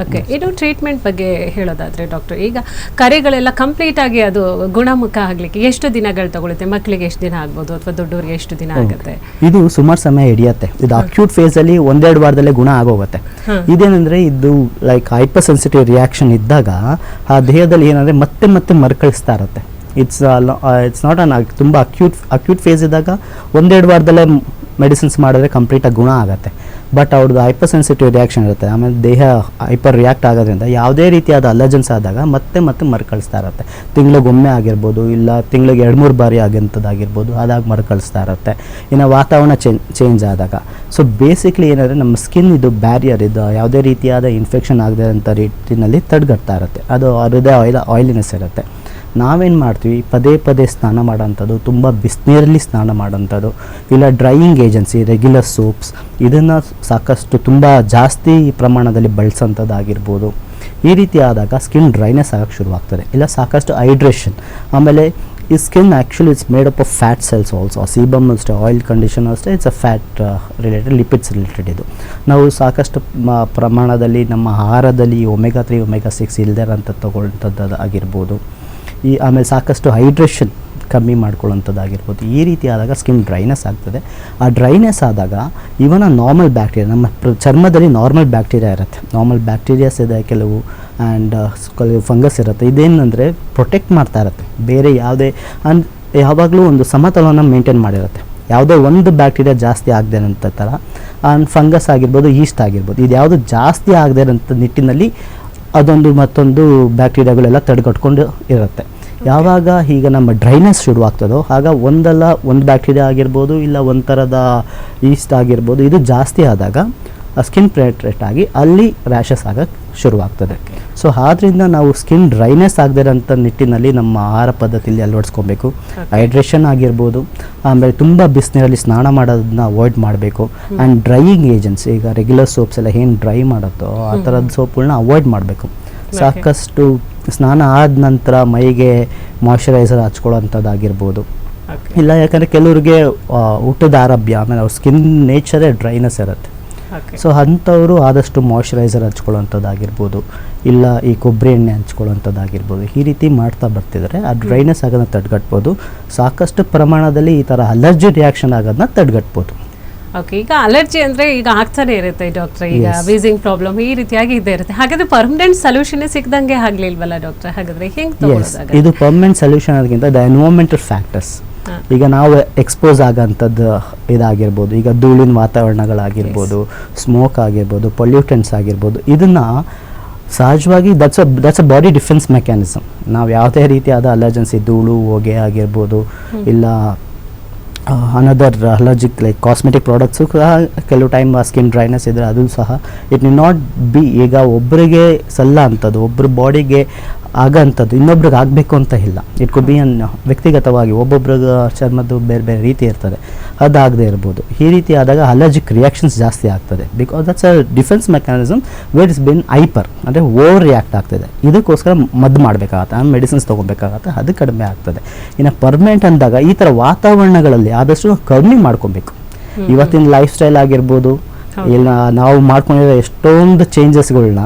Okay ಇದು treatment ಬಗ್ಗೆ ಹೇಳೋದಾದ್ರೆ ಡಾಕ್ಟರ್ ಈಗ ಕರೆಗಳೆಲ್ಲ ಕಂಪ್ಲೀಟ್ ಆಗಿ ಅದು ಗುಣಮುಖ ಆಗ್ಲಿಕ್ಕೆ ಎಷ್ಟು ದಿನಗಳು ತಗೊಳುತ್ತೆ? ಮಕ್ಕಳಿಗೆ ಎಷ್ಟು ದಿನ ಆಗ್ಬೋದು ಅಥವಾ ದೊಡ್ಡವರಿಗೆ ಎಷ್ಟು ದಿನ ಆಗುತ್ತೆ? ಇದು ಸುಮಾರು ಸಮಯ ಹಿಡಿಯತ್ತೆ. ಇದು ಅಕ್ಯೂಟ್ ಫೇಸ್ ಅಲ್ಲಿ ಒಂದೆರಡು ವಾರದಲ್ಲೇ ಗುಣ ಆಗೋಗುತ್ತೆ. ಇದೇನಂದ್ರೆ ಇದು ಲೈಕ್ ಹೈಪರ್ ಸೆನ್ಸಿಟಿವ್ ರಿಯಾಕ್ಷನ್ ಇದ್ದಾಗ ಆ ದೇಹದಲ್ಲಿ ಏನಂದ್ರೆ ಮತ್ತೆ ಮತ್ತೆ ಮರುಕಳಿಸ್ತಾ ಇರುತ್ತೆ. ಇಟ್ಸ್ ಇಟ್ಸ್ ನಾಟ್ ಅನ್ ತುಂಬ ಅಕ್ಯೂಟ್ ಅಕ್ಯೂಟ್ ಫೇಸ್ ಇದ್ದಾಗ ಒಂದೆರಡು ವಾರದಲ್ಲೇ ಮೆಡಿಸಿನ್ಸ್ ಮಾಡಿದ್ರೆ ಕಂಪ್ಲೀಟಾಗಿ ಗುಣ ಆಗುತ್ತೆ. ಬಟ್ ಅವ್ರದ್ದು ಹೈಪರ್ ಸೆನ್ಸಿಟಿವ್ ರಿಯಾಕ್ಷನ್ ಇರುತ್ತೆ. ಆಮೇಲೆ ದೇಹ ಹೈಪರ್ ರಿಯಾಕ್ಟ್ ಆಗೋದ್ರಿಂದ ಯಾವುದೇ ರೀತಿಯಾದ ಅಲರ್ಜೆನ್ಸ್ ಆದಾಗ ಮತ್ತೆ ಮತ್ತೆ ಮರುಕಳಿಸ್ತಾ ಇರುತ್ತೆ. ತಿಂಗಳಿಗೊಮ್ಮೆ ಆಗಿರ್ಬೋದು ಇಲ್ಲ ತಿಂಗಳಿಗೆ ಎರಡು ಮೂರು ಬಾರಿ ಆಗಿಂಥದ್ದಾಗಿರ್ಬೋದು ಅದಾಗ ಮರುಕಳಿಸ್ತಾ ಇರುತ್ತೆ. ಇನ್ನು ವಾತಾವರಣ ಚೇಂಜ್ ಆದಾಗ. ಸೊ ಬೇಸಿಕ್ಲಿ ಏನಂದರೆ ನಮ್ಮ ಸ್ಕಿನ್ ಇದು ಬ್ಯಾರಿಯರ್ ಇದು ಯಾವುದೇ ರೀತಿಯಾದ ಇನ್ಫೆಕ್ಷನ್ ಆಗದೆ ಅಂತ ರೀತಿಯಲ್ಲಿ ತಡೆಗಟ್ತಾ ಇರುತ್ತೆ. ಅದು ಹೃದಯ ಆಯಿಲ್ ಆಯಿಲಿನೆಸ್ ಇರುತ್ತೆ. ನಾವೇನು ಮಾಡ್ತೀವಿ? ಪದೇ ಪದೇ ಸ್ನಾನ ಮಾಡೋಂಥದ್ದು, ತುಂಬ ಬಿಸಿನೀರಲ್ಲಿ ಸ್ನಾನ ಮಾಡೋಂಥದ್ದು, ಇಲ್ಲ ಡ್ರೈಯಿಂಗ್ ಏಜೆನ್ಸಿ ರೆಗ್ಯುಲರ್ ಸೋಪ್ಸ್, ಇದನ್ನು ಸಾಕಷ್ಟು ತುಂಬ ಜಾಸ್ತಿ ಪ್ರಮಾಣದಲ್ಲಿ ಬಳಸೋಂಥದ್ದಾಗಿರ್ಬೋದು. ಈ ರೀತಿ ಆದಾಗ ಸ್ಕಿನ್ ಡ್ರೈನೆಸ್ ಆಗೋಕ್ಕೆ ಶುರುವಾಗ್ತದೆ. ಇಲ್ಲ ಸಾಕಷ್ಟು ಹೈಡ್ರೇಷನ್ ಆಮೇಲೆ ಈ skin actually it's made up of fat cells also sebum ಅಷ್ಟೇ ಆಯಿಲ್ ಕಂಡೀಷನ್ ಅಷ್ಟೇ it's a fat related lipids related ಇದು. ನಾವು ಸಾಕಷ್ಟು ಪ್ರಮಾಣದಲ್ಲಿ ನಮ್ಮ ಆಹಾರದಲ್ಲಿ ಒಮೆಗಾ ತ್ರೀ ಒಮೆಗಾ ಸಿಕ್ಸ್ ಇಲ್ಲದೆ ಇರೋಂಥ ತೊಗೊಳ್ತದ್ದು ಆಗಿರ್ಬೋದು ಈ ಆಮೇಲೆ ಸಾಕಷ್ಟು ಹೈಡ್ರೇಷನ್ ಕಮ್ಮಿ ಮಾಡ್ಕೊಳ್ಳೋಂಥದ್ದಾಗಿರ್ಬೋದು ಈ ರೀತಿ ಆದಾಗ ಸ್ಕಿನ್ ಡ್ರೈನೆಸ್ ಆಗ್ತದೆ. ಆ ಡ್ರೈನೆಸ್ ಆದಾಗ ಇವನ ನಾರ್ಮಲ್ ಬ್ಯಾಕ್ಟೀರಿಯಾ ನಮ್ಮ ಚರ್ಮದಲ್ಲಿ ನಾರ್ಮಲ್ ಬ್ಯಾಕ್ಟೀರಿಯಾ ಇರುತ್ತೆ. ನಾರ್ಮಲ್ ಬ್ಯಾಕ್ಟೀರಿಯಾಸ್ ಇದೆ ಕೆಲವು ಆ್ಯಂಡ್ ಫಂಗಸ್ ಇರುತ್ತೆ. ಇದೇನಂದರೆ ಪ್ರೊಟೆಕ್ಟ್ ಮಾಡ್ತಾ ಇರುತ್ತೆ. ಬೇರೆ ಯಾವುದೇ, ಅನ್, ಯಾವಾಗಲೂ ಒಂದು ಸಮತೋಲನ ಮೇಂಟೈನ್ ಮಾಡಿರುತ್ತೆ. ಯಾವುದೋ ಒಂದು ಬ್ಯಾಕ್ಟೀರಿಯಾ ಜಾಸ್ತಿ ಆಗದೆ ಅಂತ ಥರ ಆ್ಯಂಡ್ ಫಂಗಸ್ ಆಗಿರ್ಬೋದು ಈಸ್ಟ್ ಆಗಿರ್ಬೋದು ಇದು ಯಾವುದು ಜಾಸ್ತಿ ಆಗದೆ ಇರೋಂಥ ನಿಟ್ಟಿನಲ್ಲಿ ಅದೊಂದು ಮತ್ತೊಂದು ಬ್ಯಾಕ್ಟೀರಿಯಾಗಳೆಲ್ಲ ತಡೆಗಟ್ಕೊಂಡು ಇರುತ್ತೆ. ಯಾವಾಗ ಈಗ ನಮ್ಮ ಡ್ರೈನೆಸ್ ಶುರುವಾಗ್ತದೋ, ಆಗ ಒಂದಲ್ಲ ಒಂದು ಬ್ಯಾಕ್ಟೀರಿಯಾ ಆಗಿರ್ಬೋದು, ಇಲ್ಲ ಒಂಥರದ ಥರದ ಈಸ್ಟ್ ಆಗಿರ್ಬೋದು, ಇದು ಜಾಸ್ತಿ ಆದಾಗ ಸ್ಕಿನ್ ಪೆನೆಟ್ರೇಟ್ ಆಗಿ ಅಲ್ಲಿ ರ್ಯಾಷಸ್ ಆಗೋಕ್ಕೆ ಶುರುವಾಗ್ತದೆ. ಸೊ ಆದ್ದರಿಂದ ನಾವು ಸ್ಕಿನ್ ಡ್ರೈನೆಸ್ ಆಗದೇ ಇರೋಂಥ ನಿಟ್ಟಿನಲ್ಲಿ ನಮ್ಮ ಆಹಾರ ಪದ್ಧತಿಯಲ್ಲಿ ಅಳವಡಿಸ್ಕೊಬೇಕು. ಹೈಡ್ರೇಷನ್ ಆಗಿರ್ಬೋದು ಆಮೇಲೆ ತುಂಬ ಬಿಸಿನೀರಲ್ಲಿ ಸ್ನಾನ ಮಾಡೋದನ್ನ ಅವಾಯ್ಡ್ ಮಾಡಬೇಕು. ಆ್ಯಂಡ್ ಡ್ರೈಯಿಂಗ್ ಏಜೆನ್ಸಿ ಈಗ ರೆಗ್ಯುಲರ್ ಸೋಪ್ಸ್ ಎಲ್ಲ ಏನು ಡ್ರೈ ಮಾಡುತ್ತೋ ಆ ಥರದ ಸೋಪ್ಗಳನ್ನ ಅವಾಯ್ಡ್ ಮಾಡಬೇಕು. ಸಾಕಷ್ಟು ಸ್ನಾನ ಆದ ನಂತರ ಮೈಗೆ ಮಾಯಶ್ಚರೈಸರ್ ಹಚ್ಕೊಳ್ಳೋಂಥದ್ದಾಗಿರ್ಬೋದು. ಇಲ್ಲ ಯಾಕಂದರೆ ಕೆಲವ್ರಿಗೆ ಊಟದ ಆರಭ್ಯ ಆಮೇಲೆ ಅವ್ರ ಸ್ಕಿನ್ ನೇಚರೇ ಡ್ರೈನೆಸ್ ಇರುತ್ತೆ. ಸೊ ಅಂಥವರು ಆದಷ್ಟು ಮಾಯ್ಶ್ಚರೈಸರ್ ಹಚ್ಕೊಳ್ಳೋಂಥದ್ದಾಗಿರ್ಬೋದು ಇಲ್ಲ ಈ ಕೊಬ್ಬರಿ ಎಣ್ಣೆ ಹಂಚ್ಕೊಳ್ಳೋಂಥದ್ದಾಗಿರ್ಬೋದು ಈ ರೀತಿ ಮಾಡ್ತಾ ಬರ್ತಿದ್ರೆ ಆ ಡ್ರೈನೆಸ್ ಆಗೋದನ್ನ ತಡೆಗಟ್ಬೋದು. ಸಾಕಷ್ಟು ಪ್ರಮಾಣದಲ್ಲಿ ಈ ಥರ ಅಲರ್ಜಿ ರಿಯಾಕ್ಷನ್ ಆಗೋದನ್ನ ತಡೆಗಟ್ಬೋದು. ಓಕೆ ಈಗ ಅಲರ್ಜಿ ಅಂದ್ರೆ ಈಗ ಆಗ್ತಾನೆ ಇರುತ್ತೆ ಡಾಕ್ಟರ್ ಈಗ. ವೀಸಿಂಗ್ ಪ್ರಾಬ್ಲಮ್ ಈ ರೀತಿಯಾಗಿ ಇದ್ದೇ ಇರುತ್ತೆ. ಹಾಗಾದ್ರೆ ಪರ್ಮನೆಂಟ್ ಸೊಲ್ಯೂಷನ್ ಸಿಗ್ದಂಗೆ ಆಗ್ಲಿಲ್ವಲ್ಲ ಡಾಕ್ಟರ್ ಹಾಗಾದ್ರೆ ಹೆಂಗ್ ಇದು ಪರ್ಮನೆಂಟ್ ಸೊಲ್ಯೂಷನ್ ಅದಕ್ಕಿಂತ ದ ಎನ್ವೈರ್ಮೆಂಟಲ್ ಫ್ಯಾಕ್ಟರ್ಸ್. ಈಗ ನಾವು ಎಕ್ಸ್ಪೋಸ್ ಆಗೋಂಥದ್ದು ಇದಾಗಿರ್ಬೋದು. ಈಗ ಧೂಳಿನ ವಾತಾವರಣಗಳಾಗಿರ್ಬೋದು ಸ್ಮೋಕ್ ಆಗಿರ್ಬೋದು ಪೊಲ್ಯೂಟೆಂಟ್ಸ್ ಆಗಿರ್ಬೋದು ಇದನ್ನು ಸಹಜವಾಗಿ that's a that's a body defence mechanism ನಾವು ಯಾವುದೇ ರೀತಿಯಾದ ಅಲರ್ಜೆನ್ಸಿ ಧೂಳು ಹೊಗೆ ಆಗಿರ್ಬೋದು ಇಲ್ಲ another allergic like cosmetic products ಸಹ ಕೆಲವು ಟೈಮ್ ಸ್ಕಿನ್ ಡ್ರೈನೆಸ್ ಇದ್ದರೆ ಅದು ಸಹ ಇಟ್ ನಿ ನಾಟ್ ಬಿ ಈಗ ಒಬ್ಬರಿಗೆ ಸಲ್ಲ ಅಂಥದ್ದು ಒಬ್ಬರ ಬಾಡಿಗೆ ಆಗಂಥದ್ದು ಇನ್ನೊಬ್ರಿಗೆ ಆಗಬೇಕು ಅಂತ ಇಲ್ಲ. ಇಟ್ ಕುಡ್ ಬಿ ಅನ್ ವ್ಯಕ್ತಿಗತವಾಗಿ ಒಬ್ಬೊಬ್ರಿಗೆ ಚರ್ಮದ್ದು ಬೇರೆ ಬೇರೆ ರೀತಿ ಇರ್ತದೆ. ಅದಾಗದೇ ಇರ್ಬೋದು. ಈ ರೀತಿ ಆದಾಗ ಅಲರ್ಜಿಕ್ ರಿಯಾಕ್ಷನ್ಸ್ ಜಾಸ್ತಿ ಆಗ್ತದೆ. Because that's a defence mechanism where is been hyper ಅಂದರೆ ಓವರ್ ರಿಯಾಕ್ಟ್ ಆಗ್ತದೆ. ಇದಕ್ಕೋಸ್ಕರ ಮದ್ದು ಮಾಡಬೇಕಾಗತ್ತೆ ಆ ಮೆಡಿಸಿನ್ಸ್ ತೊಗೊಬೇಕಾಗತ್ತೆ ಅದು ಕಡಿಮೆ ಆಗ್ತದೆ. ಇನ್ನು ಪರ್ಮನೆಂಟ್ ಅಂದಾಗ ಈ ಥರ ವಾತಾವರಣಗಳಲ್ಲಿ ಆದಷ್ಟು ಕಡಿಮೆ ಮಾಡ್ಕೊಬೇಕು. ಇವತ್ತಿನ ಲೈಫ್ ಸ್ಟೈಲ್ ಆಗಿರ್ಬೋದು ಇಲ್ಲ ನಾವು ಮಾಡ್ಕೊಂಡಿರೋ ಎಷ್ಟೊಂದು ಚೇಂಜಸ್ಗಳನ್ನ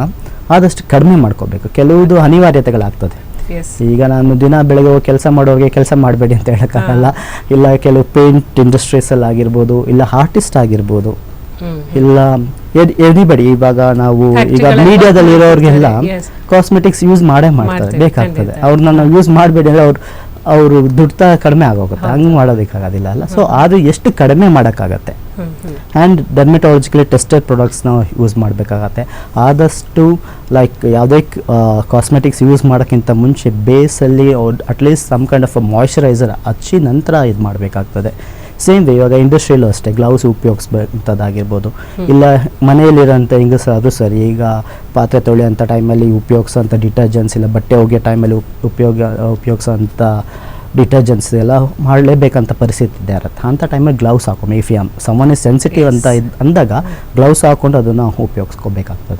ಆದಷ್ಟು ಕಡಿಮೆ ಮಾಡ್ಕೋಬೇಕು. ಕೆಲವುದು ಅನಿವಾರ್ಯತೆಗಳಾಗ್ತದೆ. ಈಗ ನಾನು ದಿನ ಬೆಳಗ್ಗೆ ಹೋಗಿ ಕೆಲಸ ಮಾಡೋರಿಗೆ ಕೆಲಸ ಮಾಡಬೇಡಿ ಅಂತ ಹೇಳೋಕ್ಕಾಗಲ್ಲ. ಇಲ್ಲ ಕೆಲವು ಪೇಂಟ್ ಇಂಡಸ್ಟ್ರೀಸಲ್ಲಿ ಆಗಿರ್ಬೋದು ಇಲ್ಲ ಆರ್ಟಿಸ್ಟ್ ಆಗಿರ್ಬೋದು. ಇಲ್ಲ ಎನಿಬಡಿ ಇವಾಗ ನಾವು ಈಗ ಮೀಡಿಯಾದಲ್ಲಿ ಇರೋರಿಗೆಲ್ಲ ಕಾಸ್ಮೆಟಿಕ್ಸ್ ಯೂಸ್ ಮಾಡೇ ಮಾಡ್ತಾರೆ. ಮಾಡ್ತಾರೆ, ಬೇಕಾಗ್ತದೆ. ಅವ್ರನ್ನ ನಾವು ಯೂಸ್ ಮಾಡಬೇಡಿ ಅಂದರೆ ಅವ್ರು ಅವರು ದುಡ್ತಾ ಕಡಿಮೆ ಆಗೋಗುತ್ತೆ. ಹಂಗೆ ಮಾಡೋದಕ್ಕಾಗೋದಿಲ್ಲ ಅಲ್ಲ. ಸೊ ಅದು ಎಷ್ಟು ಕಡಿಮೆ ಮಾಡೋಕ್ಕಾಗತ್ತೆ? ಆ್ಯಂಡ್ ಡರ್ಮೆಟಾಲಜಿಕಲಿ ಟೆಸ್ಟೆಡ್ ಪ್ರಾಡಕ್ಟ್ಸ್ನ ಯೂಸ್ ಮಾಡಬೇಕಾಗತ್ತೆ. ಆದಷ್ಟು ಲೈಕ್ ಯಾವುದೇ ಕಾಸ್ಮೆಟಿಕ್ಸ್ ಯೂಸ್ ಮಾಡೋಕ್ಕಿಂತ ಮುಂಚೆ ಬೇಸಲ್ಲಿ at least some kind of a moisturiser ಹಚ್ಚಿ ನಂತರ ಇದು ಮಾಡಬೇಕಾಗ್ತದೆ ಸೇಮ್ ವೇ ಇವಾಗ ಇಂಡಸ್ಟ್ರಿಯಲ್ಲೂ ಅಷ್ಟೇ ಗ್ಲೌಸ್ ಉಪಯೋಗಿಸ್ಬೇಕಂಥದ್ದಾಗಿರ್ಬೋದು ಇಲ್ಲ ಮನೆಯಲ್ಲಿರೋಂಥ ಅದು ಸರಿ ಈಗ ಪಾತ್ರೆ ತೊಳೆಯೋಂಥ ಟೈಮಲ್ಲಿ ಉಪಯೋಗಿಸೋಂಥ ಡಿಟರ್ಜೆಂಟ್ಸ್ ಇಲ್ಲ ಬಟ್ಟೆ ಒಗೆಯೋ ಟೈಮಲ್ಲಿ ಉಪಯೋಗ ಉಪಯೋಗಿಸೋಂಥ ಡಿಟರ್ಜೆಂಟ್ಸ್ ಎಲ್ಲ ಮಾಡಲೇಬೇಕಂತ ಪರಿಸ್ಥಿತಿ ಇದೆ ಇರುತ್ತೆ ಅಂಥ ಟೈಮಲ್ಲಿ ಗ್ಲೌಸ್ ಹಾಕೋ if um someone is sensitive ಅಂತ ಇದು ಅಂದಾಗ ಗ್ಲೌಸ್ ಹಾಕ್ಕೊಂಡು ಅದನ್ನು ಉಪಯೋಗಿಸ್ಕೋಬೇಕಾಗ್ತದೆ.